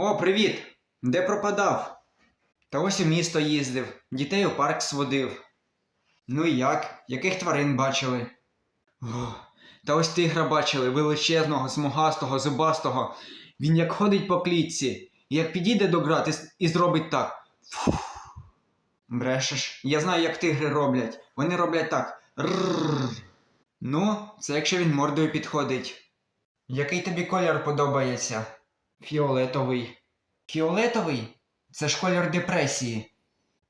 О, привіт! Де пропадав? Та ось у місто їздив, дітей у парк сводив. Ну і як? Яких тварин бачили? О, та ось тигра бачили, величезного, смугастого, зубастого. Він як ходить по клітці, як підійде до грати і зробить так. Фух. Брешеш, я знаю, як тигри роблять. Вони роблять так. Рррр. Ну, це якщо він мордою підходить. Який тобі колір подобається? Фіолетовий. Фіолетовий? Це ж колір депресії.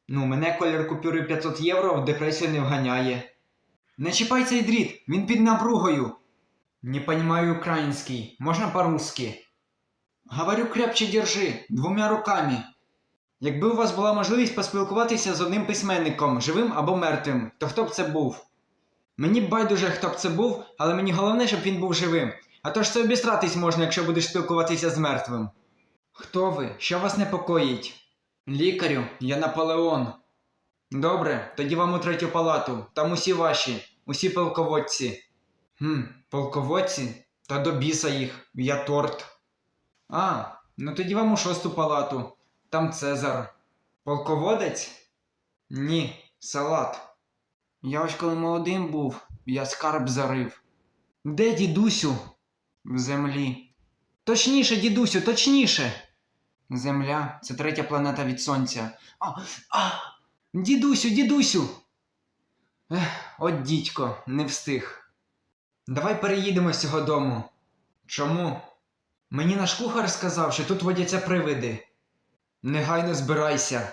Ну, мене колір купюри 500 євро в депресію не вганяє. Не чіпай цей дріт, він під напругою. Не понимаю український, можна по-русски. Говорю, крепче держи, двома руками. Якби у вас була можливість поспілкуватися з одним письменником, живим або мертвим, то хто б це був? Мені байдуже, хто б це був, але мені головне, щоб він був живим. А то ж це обістратись можна, якщо будеш спілкуватися з мертвим. Хто ви? Що вас непокоїть? Лікарю, я Наполеон. Добре, тоді вам у третю палату. Там усі ваші, усі полководці. Хм, полководці? Та до біса їх, я торт. А, ну тоді вам у шосту палату. Там Цезар. Полководець? Ні, салат. Я ось коли молодим був, я скарб зарив. Де дідусю? В землі. Точніше, дідусю, точніше. Земля це третя планета від сонця. А, а, дідусю, дідусю. Ех, от дідько, не встиг. Давай переїдемо з цього дому. Чому? Мені наш кухар сказав, що тут водяться привиди. Негайно збирайся.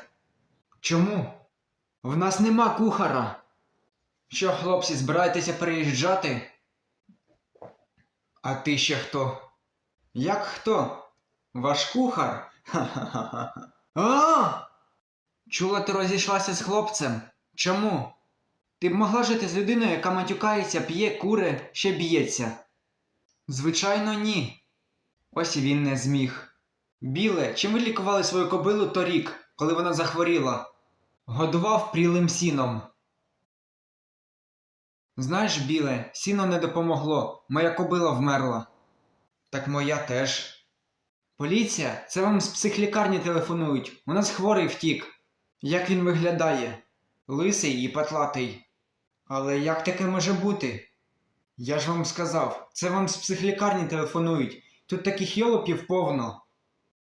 Чому? В нас нема кухара. Що, хлопці, збираєтеся переїжджати? А ти ще хто? Як хто? Ваш кухар? Ха-ха-ха. А! Чула, ти розійшлася з хлопцем? Чому? Ти б могла жити з людиною, яка матюкається, п'є, кури, ще б'ється. Звичайно, ні. Ось і він не зміг. Біле, чим ви лікували свою кобилу торік, коли вона захворіла? Годував прілим сіном. Знаєш, біле, сіно не допомогло, моя кобила вмерла. Так моя теж. Поліція, це вам з психлікарні телефонують. У нас хворий втік. Як він виглядає? Лисий і патлатий. Але як таке може бути? Я ж вам сказав, це вам з психлікарні телефонують. Тут таких йолопів повно.